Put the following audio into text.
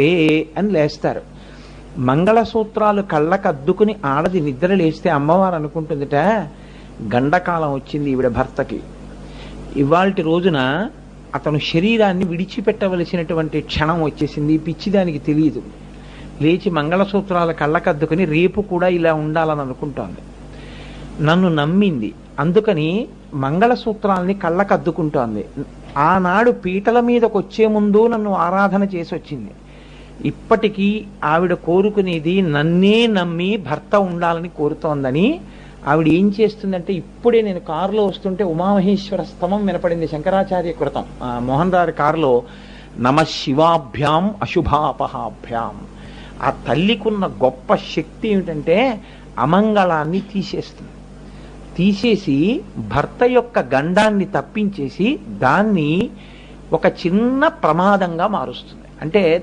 ఏ అని లేస్తారు. మంగళసూత్రాలు కళ్ళకు అద్దుకుని ఆడది నిద్ర లేస్తే అమ్మవారు అనుకుంటుందిట గండకాలం వచ్చింది ఈవిడ భర్తకి. ఇవాల్టి రోజున అతను శరీరాన్ని విడిచిపెట్టవలసినటువంటి క్షణం వచ్చేసింది పిచ్చిదానికి తెలియదు. లేచి మంగళసూత్రాలు కళ్ళకద్దుకుని రేపు కూడా ఇలా ఉండాలని అనుకుంటోంది. నన్ను నమ్మింది అందుకని మంగళసూత్రాల్ని కళ్ళకద్దుకుంటోంది. ఆనాడు పీటల మీదకు వచ్చే ముందు నన్ను ఆరాధన చేసి వచ్చింది ఇప్పటికీ ఆవిడ కోరుకునేది నన్నే నమ్మి భర్త ఉండాలని కోరుతోందని ఆవిడ ఏం చేస్తుందంటే ఇప్పుడే నేను కారులో వస్తుంటే ఉమామహేశ్వర స్తమం వినపడింది శంకరాచార్య కృతం. ఆ మోహన్ రావు కారులో నమ శివాభ్యాం అశుభాపహాభ్యాం. ఆ తల్లికున్న గొప్ప శక్తి ఏమిటంటే అమంగళాన్ని తీసేస్తుంది. తీసేసి భర్త యొక్క గండాన్ని తప్పించేసి దాన్ని ఒక చిన్న ప్రమాదంగా మారుస్తుంది. అంటే